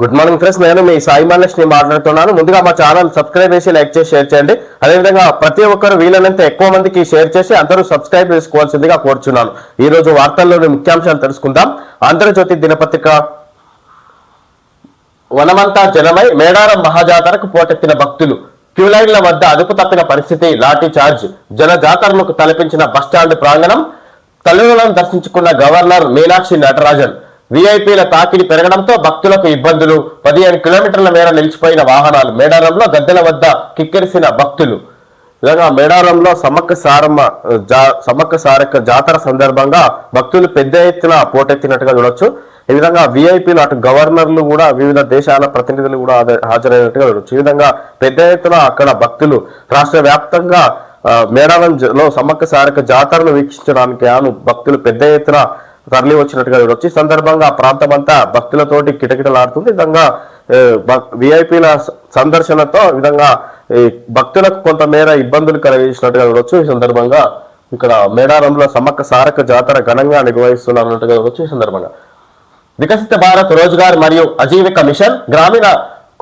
Good morning friends నేను మీ సాయి మాలేష్ని మాట్లాడుతున్నాను. ముందుగా మా ఛానల్ సబ్స్క్రైబ్ చేసి లైక్ చేసి షేర్ చేయండి. అదేవిధంగా ప్రతి ఒక్కరు వీలైనంత ఎక్కువ మందికి షేర్ చేసి అందరూ సబ్స్క్రైబ్ చేసుకోవాల్సిందిగా కోరుచున్నాను. ఈ రోజు వార్తల్లోని ముఖ్యాంశాలు తెలుసుకుందాం. ఆంధ్రజ్యోతి దినపత్రిక వనమంతా జనమై మేడారం మహాజాతరకు పోటెత్తిన భక్తులు. క్యూలైన్ల వద్ద అదుపు తప్పిన పరిస్థితి లాఠీ చార్జ్. జన జాతరలకు తలపించిన బస్టాండ్ ప్రాంగణం తల్లిదండ్రులను దర్శించుకున్న గవర్నర్ మీనాక్షి నటరాజన్. వీఐపీల తాకిడి పెరగడంతో భక్తులకు ఇబ్బందులు. పదిహేను కిలోమీటర్ల మేర నిలిచిపోయిన వాహనాలు మేడారంలో గద్దెల వద్ద కిక్కిరిసిన భక్తులు. విధంగా మేడారంలో సమ్మక్క సారమ్మ జా సమ్మక్క సారక్క జాతర సందర్భంగా భక్తులు పెద్ద ఎత్తున పోటెత్తినట్టుగా చూడొచ్చు. ఈ విధంగా విఐపీలు అటు గవర్నర్లు కూడా వివిధ దేశాల ప్రతినిధులు కూడా హాజరైనట్టుగా చూడొచ్చు. ఈ విధంగా పెద్ద ఎత్తున అక్కడ భక్తులు రాష్ట్ర వ్యాప్తంగా ఆ, మేడారం జ- సమ్మక్క సారక్క జాతరను వీక్షించడానికి గాను భక్తులు పెద్ద ఎత్తున తరలి వచ్చినట్టుగా చూడొచ్చు ఈ సందర్భంగా ఆ ప్రాంతం అంతా భక్తులతోటి కిటకిటలాడుతుంది. విధంగా విఐపీల సందర్శనతో విధంగా భక్తులకు కొంతమేర ఇబ్బందులు కలిగించినట్టుగా చూడొచ్చు ఈ సందర్భంగా ఇక్కడ మేడారంలో సమ్మక్క సారక జాతర ఘనంగా నిర్వహిస్తున్నట్టుగా చూడొచ్చు ఈ సందర్భంగా వికసిత భారత్ రోజ్గార్ మరియు అజీవిక మిషన్ గ్రామీణ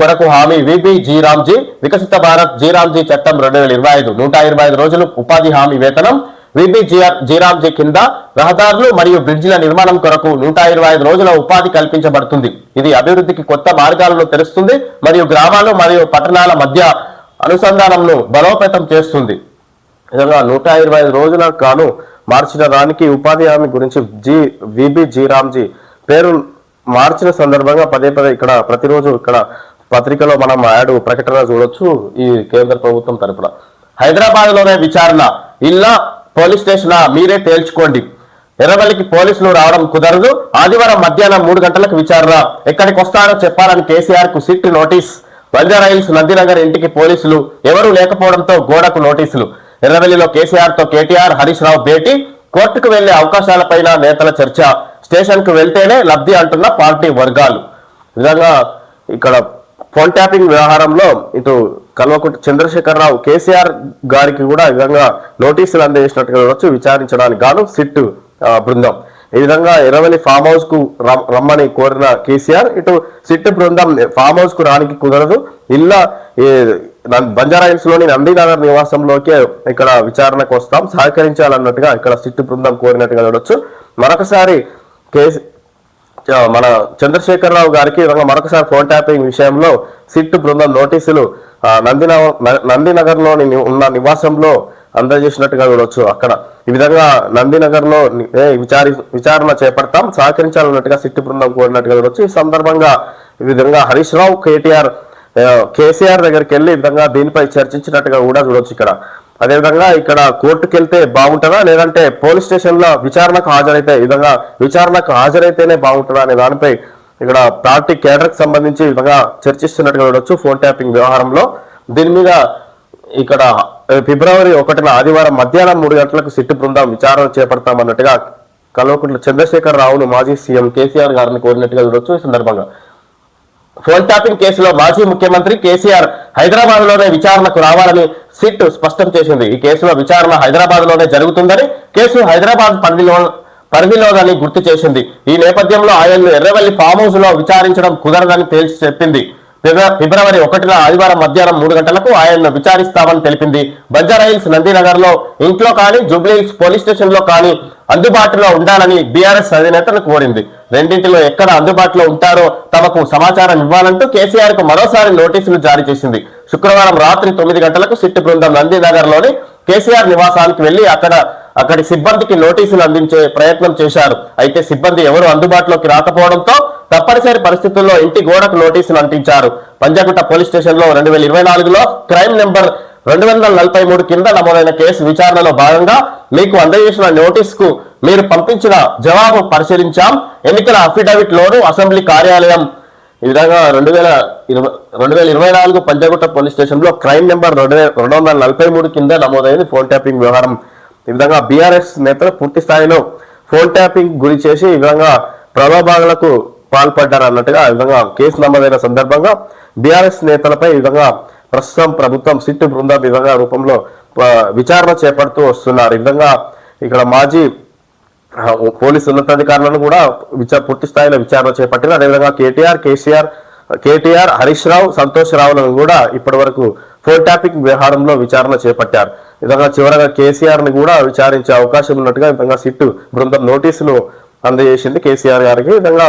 కొరకు హామీ విబి జీరామ్జీ. వికసిత భారత్ జీరామ్జీ చట్టం రెండు వేల ఇరవై ఐదు నూట ఇరవై ఐదు రోజులు ఉపాధి హామీ వేతనం. విబి జీరామ్జీ కింద రహదారులు మరియు బ్రిడ్జిల నిర్మాణం కొరకు నూట ఇరవై ఐదు రోజుల ఉపాధి కల్పించబడుతుంది. ఇది అభివృద్ధికి కొత్త మార్గాలను తెరుస్తుంది మరియు గ్రామాలు మరియు పట్టణాల మధ్య అనుసంధానంను బలోపేతం చేస్తుంది. విధంగా నూట ఇరవై ఐదు రోజుల గాను మార్చిన దానికి ఉపాధి హామీ గురించి జి విబి జీరామ్జీ పేరు మార్చిన సందర్భంగా పదే పదే ఇక్కడ ప్రతిరోజు ఇక్కడ పత్రికలో మనం యాడ్ ప్రకటన చూడొచ్చు ఈ కేంద్ర ప్రభుత్వం తరపున. హైదరాబాద్లోనే విచారణ. ఇల్లా పోలీస్ స్టేషన్ మీరే తేల్చుకోండి. ఎర్రవల్లికి పోలీసులు రావడం కుదరదు. ఆదివారం మధ్యాహ్నం మూడు గంటలకు విచారణ. ఎక్కడికి వస్తారో చెప్పాలని కేసీఆర్కు సిట్ నోటీస్. బంజారా నందినగర్ ఇంటికి పోలీసులు ఎవరూ లేకపోవడంతో గోడకు నోటీసులు. ఎర్రవెల్లిలో కేసీఆర్తో కేటీఆర్ హరీష్ రావు భేటీ. కోర్టుకు వెళ్ళే అవకాశాలపైన నేతల చర్చ. స్టేషన్కు వెళ్తేనే లబ్ధి అంటున్న పార్టీ వర్గాలు. విధంగా ఇక్కడ ఫోన్ ట్యాపింగ్ వ్యవహారంలో ఇటు కల్వకుంట చంద్రశేఖరరావు కేసీఆర్ గారికి కూడా ఈ విధంగా నోటీసులు అందజేసినట్టుగా చూడవచ్చు విచారించడానికి గాను సిట్ బృందం. ఈ విధంగా ఇరవై ఫామ్ హౌస్కు రమ్మని కోరిన కేసీఆర్ ఇటు సిట్ బృందం ఫామ్ హౌస్కు రానికి కుదరదు. ఇల్లా ఈ బంజారా హిల్స్లోని నందీనగర్ నివాసంలోకే ఇక్కడ విచారణకు వస్తాం. సహకరించాలన్నట్టుగా ఇక్కడ సిట్ బృందం కోరినట్టుగా చూడొచ్చు మరొకసారి కేసీ మన చంద్రశేఖరరావు గారికి మరొకసారి ఫోన్ ట్యాపింగ్ విషయంలో సిట్ బృందం నోటీసులు నందిన నందినగర్ ఉన్న నివాసంలో అందజేసినట్టుగా చూడొచ్చు అక్కడ. ఈ విధంగా నందినగర్లో విచారి విచారణ చేపడతాం సహకరించాలన్నట్టుగా సిట్ బృందం కోరినట్టుగా చూడొచ్చు. ఈ సందర్భంగా ఈ విధంగా హరీష్ రావు కేటీఆర్ కేసీఆర్ దగ్గరికి వెళ్ళి ఈ విధంగా దీనిపై చర్చించినట్టుగా కూడా చూడొచ్చు ఇక్కడ. అదేవిధంగా ఇక్కడ కోర్టుకు వెళ్తే బాగుంటుందా? లేదంటే పోలీస్ స్టేషన్లో విచారణకు హాజరైతే ఈ విధంగా విచారణకు హాజరైతేనే బాగుంటుందా అనే దానిపై ఇక్కడ పార్టీ కేడర్కి సంబంధించి ఈ విధంగా చర్చిస్తున్నట్టుగా చూడొచ్చు ఫోన్ ట్యాపింగ్ వ్యవహారంలో. దీని మీద ఇక్కడ ఫిబ్రవరి ఒకటిన ఆదివారం మధ్యాహ్నం మూడు గంటలకు సిట్టు బృందం విచారణ చేపడతామన్నట్టుగా కల్వకుంట్ల చంద్రశేఖర్ రావును మాజీ సీఎం కేసీఆర్ గారిని కోరినట్టుగా చూడొచ్చు ఈ సందర్భంగా. ఫోన్ ట్యాపింగ్ కేసులో మాజీ ముఖ్యమంత్రి కేసీఆర్ హైదరాబాద్లోనే విచారణకు రావాలని సిట్ స్పష్టం చేసింది. ఈ కేసులో విచారణ హైదరాబాద్లోనే జరుగుతుందని కేసు హైదరాబాద్ పరిధిలో పరిధిలోదని గుర్తు చేసింది. ఈ నేపథ్యంలో ఆయన్ను ఎర్రవల్లి ఫామ్ హౌస్లో విచారించడం కుదరదని తేల్చి చెప్పింది. ఫిబ్రవరి ఒకటిన ఆదివారం మధ్యాహ్నం మూడు గంటలకు ఆయన్ను విచారిస్తామని తెలిపింది. బంజారాహిల్స్ నందీనగర్లో ఇంట్లో కానీ జూబ్లీహిల్స్ పోలీస్ స్టేషన్లో కానీ అందుబాటులో ఉండాలని బీఆర్ఎస్ అధినేతను కోరింది. రెండింటిలో ఎక్కడ అందుబాటులో ఉంటారో తమకు సమాచారం ఇవ్వాలంటూ కేసీఆర్కు మరోసారి నోటీసులు జారీ చేసింది. శుక్రవారం రాత్రి తొమ్మిది గంటలకు సిట్ బృందం నందీనగర్లోని కేసీఆర్ నివాసానికి వెళ్ళి అక్కడ అక్కడి సిబ్బందికి నోటీసులు అందించే ప్రయత్నం చేశారు. అయితే సిబ్బంది ఎవరు అందుబాటులోకి రాకపోవడంతో తప్పనిసరి పరిస్థితుల్లో ఇంటి గోడకు నోటీసులు అంటించారు. పంజాగుట్ట పోలీస్ స్టేషన్లో రెండు వేల ఇరవై నాలుగులో క్రైమ్ నెంబర్ రెండు వందల నలభై మూడు కింద నమోదైన కేసు విచారణలో భాగంగా మీకు అందజేసిన నోటీస్కు మీరు పంపించిన జవాబు పరిశీలించాం. ఎన్నికల అఫిడవిట్ లోను అసెంబ్లీ కార్యాలయం. ఈ విధంగా రెండు వేల ఇరవై రెండు వేల ఇరవై నాలుగు పంజాగుట్ట పోలీస్ స్టేషన్లో క్రైమ్ నెంబర్ రెండు వేల రెండు వందల నలభై మూడు కింద నమోదైంది ఫోన్ ట్యాపింగ్ వ్యవహారం. ఈ విధంగా బీఆర్ఎస్ నేతలు పూర్తి స్థాయిలో ఫోన్ ట్యాపింగ్ గురి చేసి ఈ విధంగా ప్రలోభాలకు పాల్పడ్డారు అన్నట్టుగా ఆ విధంగా కేసు నమోదైన సందర్భంగా బీఆర్ఎస్ నేతలపై ఈ విధంగా ప్రస్తుతం ప్రభుత్వం సిట్టు బృంద విధంగా రూపంలో విచారణ చేపడుతూ వస్తున్నారు. ఈ విధంగా ఇక్కడ మాజీ పోలీసు ఉన్నతాధికారులను కూడా విచార పూర్తి స్థాయిలో విచారణ చేపట్టింది అదేవిధంగా కేటీఆర్ కేసీఆర్ కేటీఆర్ హరీష్ రావు సంతోష్ రావులను కూడా ఇప్పటి వరకు ఫోన్ ట్యాపింగ్ వ్యవహారంలో విచారణ చేపట్టారు. విధంగా చివరగా కేసీఆర్ని కూడా విచారించే అవకాశం ఉన్నట్టుగా ఈ విధంగా సిట్టు బృందం నోటీసులు అందజేసింది కేసీఆర్ గారికి. విధంగా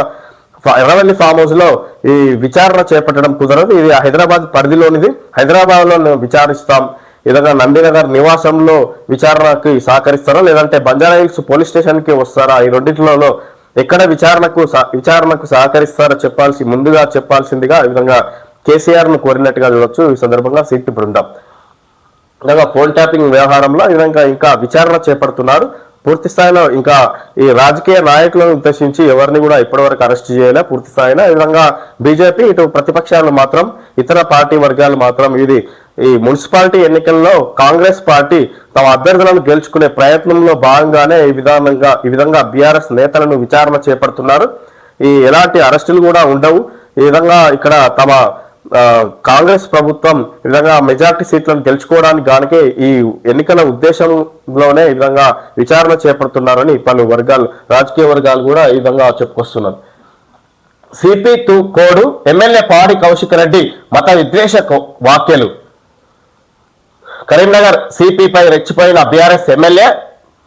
ఎర్రవల్లి ఫామ్ హౌస్లో ఈ విచారణ చేపట్టడం కుదరదు. ఇది హైదరాబాద్ పరిధిలోనిది. హైదరాబాద్లో విచారిస్తాం ఏదైనా నందినగర్ నివాసంలో విచారణకి సహకరిస్తారా? లేదంటే బంజారా హిల్స్ పోలీస్ స్టేషన్కి వస్తారా? ఈ రెండింటిలో ఎక్కడ విచారణకు సహ- విచారణకు సహకరిస్తారో చెప్పాల్సి ముందుగా చెప్పాల్సిందిగా ఈ విధంగా కేసీఆర్ను కోరినట్టుగా చూడొచ్చు. ఈ సందర్భంగా సిట్ బృందం. ఫోన్ ట్యాపింగ్ వ్యవహారంలో ఈ విధంగా ఇంకా విచారణ చేపడుతున్నారు. పూర్తి స్థాయిలో ఇంకా ఈ రాజకీయ నాయకులను ఉద్దేశించి ఎవరిని కూడా ఇప్పటివరకు అరెస్ట్ చేయలే. పూర్తి స్థాయిలో ఈ విధంగా బీజేపీ ఇటు ప్రతిపక్షాలు మాత్రం ఇతర పార్టీ వర్గాలు మాత్రం ఇది ఈ మున్సిపాలిటీ ఎన్నికల్లో కాంగ్రెస్ పార్టీ తమ అభ్యర్థులను గెలుచుకునే ప్రయత్నంలో భాగంగానే ఈ విధానంగా ఈ విధంగా బీఆర్ఎస్ నేతలను విచారణ చేపడుతున్నారు. ఈ ఎలాంటి అరెస్టులు కూడా ఉండవు. ఈ విధంగా ఇక్కడ తమ కాంగ్రెస్ ప్రభుత్వం ఈ విధంగా మెజార్టీ సీట్లను గెలుచుకోవడానికి గానికే ఈ ఎన్నికల ఉద్దేశంలోనే ఈ విధంగా విచారణ చేపడుతున్నారని పలు వర్గాలు రాజకీయ వర్గాలు కూడా ఈ విధంగా చెప్పుకొస్తున్నారు. సిపి టూ కోడు ఎమ్మెల్యే పాడి కౌశిక్ రెడ్డి మత విద్వేష వ్యాఖ్యలు. కరీంనగర్ సిపిపై రెచ్చిపోయిన బీఆర్ఎస్ ఎమ్మెల్యే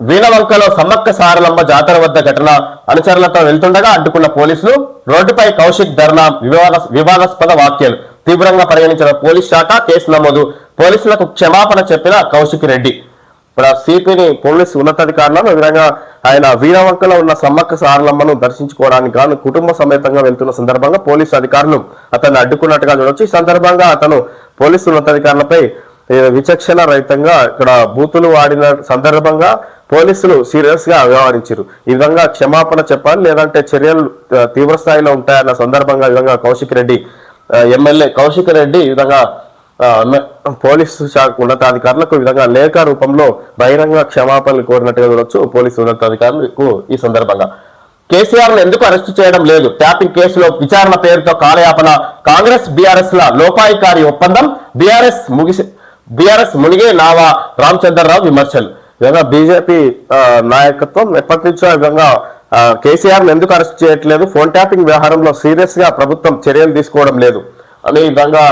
వీణవంకలో సమ్మక్క సారలమ్మ జాతర వద్ద ఘటన అనుచరులతో వెళ్తుండగా అడ్డుకున్న పోలీసులు రోడ్డుపై కౌశిక్ ధర్నా వివాద వివాదాస్పద వ్యాఖ్యలు. తీవ్రంగా పరిగణించిన పోలీస్ శాఖ కేసు నమోదు. పోలీసులకు క్షమాపణ చెప్పిన కౌశిక్ రెడ్డి. ఇప్పుడు సిపిని పోలీసు ఉన్నతాధికారులను ఈ విధంగా ఆయన వీరవంకలో ఉన్న సమ్మక్క సారలమ్మను దర్శించుకోవడానికి గాను కుటుంబ సమేతంగా వెళ్తున్న సందర్భంగా పోలీసు అధికారులు అతన్ని అడ్డుకున్నట్టుగా చూడొచ్చు. ఈ సందర్భంగా అతను పోలీసు ఉన్నతాధికారులపై విచక్షణ రహితంగా ఇక్కడ బూతులు వాడిన సందర్భంగా పోలీసులు సీరియస్గా వ్యవహరించారు. ఈ విధంగా క్షమాపణ చెప్పాలి లేదంటే చర్యలు తీవ్ర స్థాయిలో ఉంటాయన్న సందర్భంగా ఈ విధంగా కౌశిక్ రెడ్డి ఎమ్మెల్యే కౌశిక్ రెడ్డి ఈ విధంగా పోలీసు శాఖ ఉన్నతాధికారులకు ఈ విధంగా లేఖ రూపంలో బహిరంగ క్షమాపణలు కోరినట్టుగా చూడొచ్చు పోలీసు ఉన్నతాధికారులకు ఈ సందర్భంగా. కేసీఆర్ను ఎందుకు అరెస్టు చేయడం లేదు? ట్యాపింగ్ కేసులో విచారణ పేరుతో కాలయాపన. కాంగ్రెస్ బీఆర్ఎస్ ల లోపాయికారి ఒప్పందం. బీఆర్ఎస్ ముగిసి బీఆర్ఎస్ మునిగే నావా రామచంద్రరావు విమర్శలు. ఈ విధంగా బీజేపీ నాయకత్వం ఎప్పటి నుంచో ఈ విధంగా కేసీఆర్ను ఎందుకు అరెస్ట్ చేయట్లేదు? ఫోన్ ట్యాపింగ్ వ్యవహారంలో సీరియస్గా ప్రభుత్వం చర్యలు తీసుకోవడం లేదు. అనే విధంగా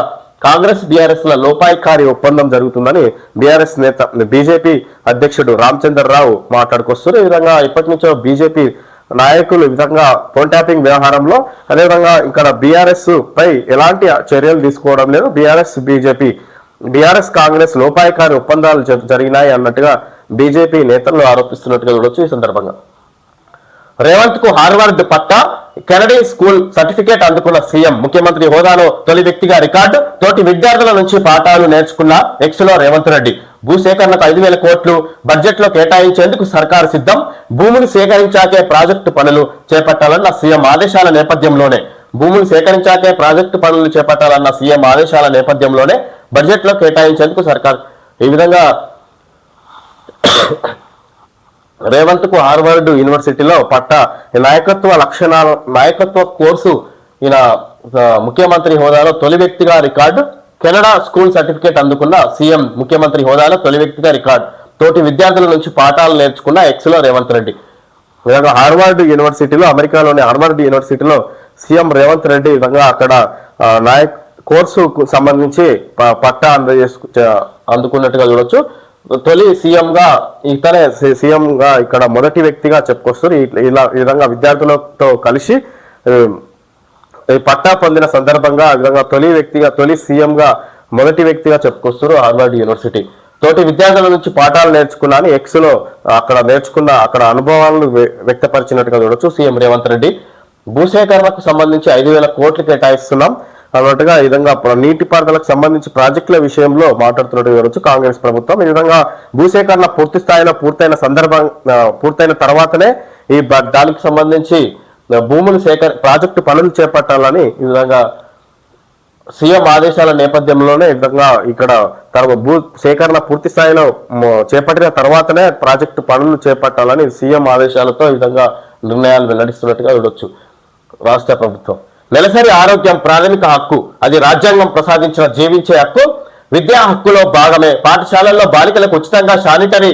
కాంగ్రెస్ బీఆర్ఎస్ ల లోపాయికారి ఒప్పందం జరుగుతుందని బీఆర్ఎస్ నేత బీజేపీ అధ్యక్షుడు రామచంద్రరావు మాట్లాడుకొస్తున్నారు. ఈ విధంగా ఇప్పటి నుంచో బీజేపీ నాయకులు ఈ విధంగా ఫోన్ ట్యాపింగ్ వ్యవహారంలో అదేవిధంగా ఇక్కడ బీఆర్ఎస్ పై ఎలాంటి చర్యలు తీసుకోవడం లేదు. బీఆర్ఎస్ బీజేపీ బీఆర్ఎస్ కాంగ్రెస్ లోపాయకారి ఒప్పందాలు జరిగినాయి అన్నట్టుగా బీజేపీ నేతలు ఆరోపిస్తున్నట్టుగా చూడొచ్చు ఈ సందర్భంగా. రేవంత్కు హార్వర్డ్ పట్టా కెనడీ స్కూల్ సర్టిఫికేట్ అందుకున్న సీఎం. ముఖ్యమంత్రి హోదాలో తొలి వ్యక్తిగా రికార్డు తోటి విద్యార్థుల నుంచి పాఠాలు నేర్చుకున్న ఎక్స్లో రేవంత్ రెడ్డి. భూసేకరణకు ఐదు వేల కోట్లు బడ్జెట్లో కేటాయించేందుకు సర్కారు సిద్ధం. భూములు సేకరించాకే ప్రాజెక్టు పనులు చేపట్టాలన్న సీఎం ఆదేశాల నేపథ్యంలోనే. భూములు సేకరించాకే ప్రాజెక్టు పనులు చేపట్టాలన్న సీఎం ఆదేశాల నేపథ్యంలోనే బడ్జెట్లో కేటాయించేందుకు సర్కార్ ఈ విధంగా రేవంత్కు హార్వర్డ్ యూనివర్సిటీలో పట్ట ఈ నాయకత్వ లక్షణాల నాయకత్వ కోర్సు ఈయన ముఖ్యమంత్రి హోదాలో తొలి వ్యక్తిగా రికార్డు. కెనడా స్కూల్ సర్టిఫికేట్ అందుకున్న సీఎం ముఖ్యమంత్రి హోదాలో తొలి వ్యక్తిగా రికార్డు. తోటి విద్యార్థుల నుంచి పాఠాలు నేర్చుకున్న ఎక్స్లో రేవంత్ రెడ్డి. ఈ విధంగా హార్వర్డ్ యూనివర్సిటీలో అమెరికాలోని హార్వర్డ్ యూనివర్సిటీలో సీఎం రేవంత్ రెడ్డి విధంగా అక్కడ నాయక్ కోర్సుకు సంబంధించి పట్టా అందజేసుకు అందుకున్నట్టుగా చూడొచ్చు. తొలి సీఎంగా ఇతనే సీఎం ఇక్కడ మొదటి వ్యక్తిగా చెప్పుకొస్తారు ఇలా ఈ విధంగా విద్యార్థులతో కలిసి పట్టా పొందిన సందర్భంగా ఆ విధంగా తొలి వ్యక్తిగా తొలి సీఎంగా మొదటి వ్యక్తిగా చెప్పుకొస్తారు హార్వర్డ్ యూనివర్సిటీ. తోటి విద్యార్థుల నుంచి పాఠాలు నేర్చుకున్నాను. ఎక్స్లో అక్కడ నేర్చుకున్న అక్కడ అనుభవాలను వ్య- వ్యక్తపరిచినట్టుగా చూడొచ్చు. సీఎం రేవంత్ రెడ్డి. భూసేకరణకు సంబంధించి ఐదు వేల కోట్లు కేటాయిస్తున్నాం. అన్నట్టుగా ఈ విధంగా నీటి నీటిపారుదలకు సంబంధించి ప్రాజెక్టుల విషయంలో మాట్లాడుతున్నట్టు చూడొచ్చు కాంగ్రెస్ ప్రభుత్వం. ఈ విధంగా భూసేకరణ పూర్తి స్థాయిలో పూర్తయిన సందర్భం పూర్తయిన తర్వాతనే ఈ దానికి సంబంధించి భూములు సేకర ప్రాజెక్టు పనులు చేపట్టాలని ఈ విధంగా సీఎం ఆదేశాల నేపథ్యంలోనే ఈ విధంగా ఇక్కడ తన భూ సేకరణ పూర్తి స్థాయిలో చేపట్టిన తర్వాతనే ప్రాజెక్టు పనులు చేపట్టాలని సీఎం ఆదేశాలతో ఈ విధంగా నిర్ణయాలు వెల్లడిస్తున్నట్టుగా చూడొచ్చు రాష్ట్ర ప్రభుత్వం. నెలసరి ఆరోగ్యం ప్రాథమిక హక్కు అది రాజ్యాంగం ప్రసాదించిన జీవించే హక్కు విద్యా హక్కులో భాగమే. పాఠశాలల్లో బాలికలకు ఉచితంగా శానిటరీ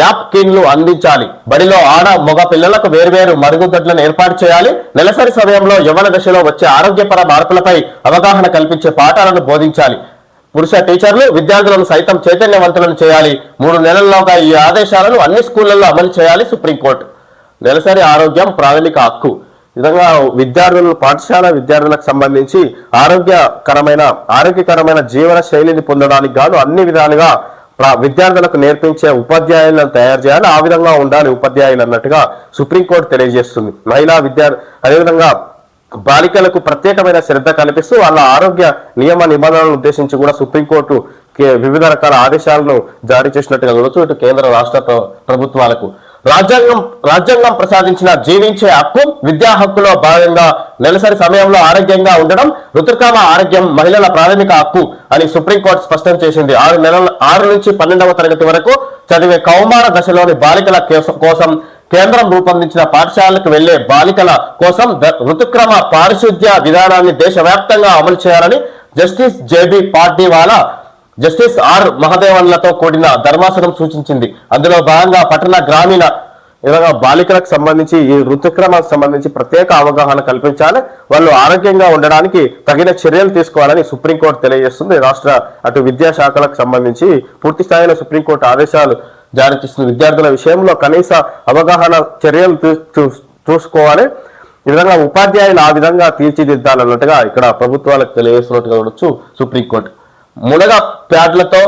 నాప్కిన్లు అందించాలి. బడిలో ఆడ మగ పిల్లలకు వేర్వేరు మరుగుదొడ్లను ఏర్పాటు చేయాలి. నెలసరి సమయంలో యవన దశలో వచ్చే ఆరోగ్యపర మార్పులపై అవగాహన కల్పించే పాఠాలను బోధించాలి. పురుష టీచర్లు విద్యార్థులను సైతం చైతన్యవంతులను చేయాలి. మూడు నెలల్లోగా ఈ ఆదేశాలను అన్ని స్కూళ్ళలో అమలు చేయాలి సుప్రీంకోర్టు. నెలసరి ఆరోగ్యం ప్రాథమిక హక్కు. విధంగా విద్యార్థులు పాఠశాల విద్యార్థులకు సంబంధించి ఆరోగ్యకరమైన ఆరోగ్యకరమైన జీవన శైలిని పొందడానికి గాను అన్ని విధాలుగా విద్యార్థులకు నేర్పించే ఉపాధ్యాయులను తయారు చేయాలి. ఆ విధంగా ఉండాలి ఉపాధ్యాయులు అన్నట్టుగా సుప్రీంకోర్టు తెలియజేస్తుంది. మహిళా విద్యార్థి అదేవిధంగా బాలికలకు ప్రత్యేకమైన శ్రద్ధ కల్పిస్తూ వాళ్ళ ఆరోగ్య నియమ నిబంధనలను ఉద్దేశించి కూడా సుప్రీంకోర్టు కే- వివిధ రకాల ఆదేశాలను జారీ చేసినట్టుగా చూడొచ్చు ఇటు కేంద్ర రాష్ట్ర ప్రభుత్వాలకు. రాజ్యాంగం రాజ్యాంగం ప్రసాదించిన జీవించే హక్కు విద్యా హక్కులో భాగంగా నెలసరి సమయంలో ఆరోగ్యంగా ఉండడం ఋతుక్రమ ఆరోగ్యం మహిళల ప్రాథమిక హక్కు అని సుప్రీంకోర్టు స్పష్టం చేసింది. ఆరు నెలల ఆరు నుంచి పన్నెండవ తరగతి వరకు చదివే కౌమార దశలోని బాలికల కోసం కేంద్రం రూపొందించిన పాఠశాలకు వెళ్ళే బాలికల కోసం ఋతుక్రమ పారిశుద్ధ్య విధానాన్ని దేశవ్యాప్తంగా అమలు చేయాలని justice J B Pardiwala justice R మహదేవన్లతో కూడిన ధర్మాసనం సూచించింది. అందులో భాగంగా పట్టణ గ్రామీణ విధంగా బాలికలకు సంబంధించి ఈ ఋతుక్రమాలకు సంబంధించి ప్రత్యేక అవగాహన కల్పించాలి. వాళ్ళు ఆరోగ్యంగా ఉండడానికి తగిన చర్యలు తీసుకోవాలని సుప్రీంకోర్టు తెలియజేస్తుంది. రాష్ట్ర అటు విద్యాశాఖలకు సంబంధించి పూర్తి స్థాయిలో సుప్రీంకోర్టు ఆదేశాలు జారీ చేస్తుంది. విద్యార్థుల విషయంలో కనీస అవగాహన చర్యలు చూ- చూసుకోవాలి. ఈ విధంగా ఉపాధ్యాయులు ఆ విధంగా తీర్చిదిద్దాలన్నట్టుగా ఇక్కడ ప్రభుత్వాలకు తెలియజేస్తున్నట్టుగా చూడొచ్చు సుప్రీంకోర్టు. మునగ ప్యాడ్లతో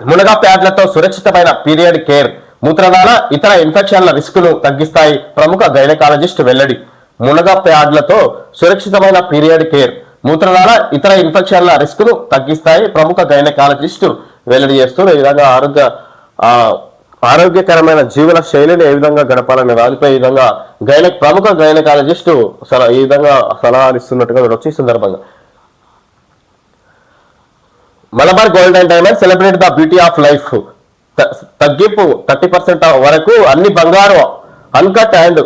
మునగ ప్యాడ్లతో సురక్షితమైన పీరియడ్ కేర్ మూత్రదాల ఇతర ఇన్ఫెక్షన్ల రిస్క్ను తగ్గిస్తాయి. ప్రముఖ గైనకాలజిస్ట్ వెల్లడి మునగ ప్యాడ్లతో సురక్షితమైన పీరియడ్ కేర్ మూత్రదాల ఇతర ఇన్ఫెక్షన్ల రిస్క్ను తగ్గిస్తాయి. ప్రముఖ గైనకాలజిస్ట్ వెల్లడి చేస్తూ ఈ విధంగా ఆరోగ్య ఆ, ఆరోగ్యకరమైన జీవన శైలిని ఏ విధంగా గడపాలనే దానిపై ఈ విధంగా గైన ప్రముఖ గైనకాలజిస్ట్ సల- ఈ విధంగా సలహాలు ఇస్తున్నట్టుగా చూడొచ్చు ఈ సందర్భంగా. Malabar golden diamond celebrate the beauty of life. తగ్గింపు థర్టీ పర్సెంట్ వరకు అన్ని బంగారు అన్కట్ అండ్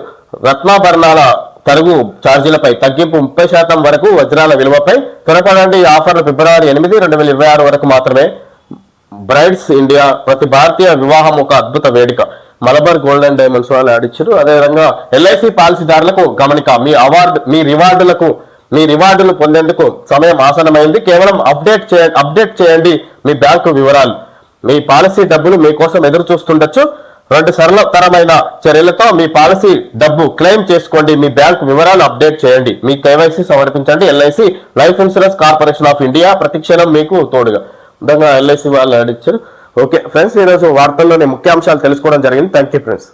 రత్నాభరణాల తరుగు ఛార్జీలపై తగ్గింపు ముప్పై శాతం వరకు వజ్రాల విలువపై త్వరపడండి. ఈ ఆఫర్లు ఫిబ్రవరి ఎనిమిది రెండు వేల ఇరవై ఆరు వరకు మాత్రమే. బ్రైడ్స్ ఇండియా ప్రతి భారతీయ వివాహం ఒక అద్భుత వేడుక. మలబార్ గోల్డెన్ డైమండ్స్ వాళ్ళు ఆడిచ్చారు అదేవిధంగా ఎల్ఐసి పాలసీదారులకు గమనిక మీ అవార్డు మీ రివార్డులకు మీ రివార్డులు పొందేందుకు సమయం ఆసనమైంది కేవలం అప్డేట్ చే అప్డేట్ చేయండి మీ బ్యాంకు వివరాలు. మీ పాలసీ డబ్బులు మీకోసం ఎదురు చూస్తుండొచ్చు. రెండు సరళతరమైన చర్యలతో మీ పాలసీ డబ్బు క్లెయిమ్ చేసుకోండి. మీ బ్యాంకు వివరాలు అప్డేట్ చేయండి. మీ కేవైసీ సమర్పించండి. LIC life insurance corporation of India ప్రతిక్షణం మీకు తోడుగా. విధంగా ఎల్ఐసి వాళ్ళు అడిచారు ఓకే ఫ్రెండ్స్ ఈరోజు వార్తల్లోని ముఖ్యాంశాలు తెలుసుకోవడం జరిగింది. Thank you friends.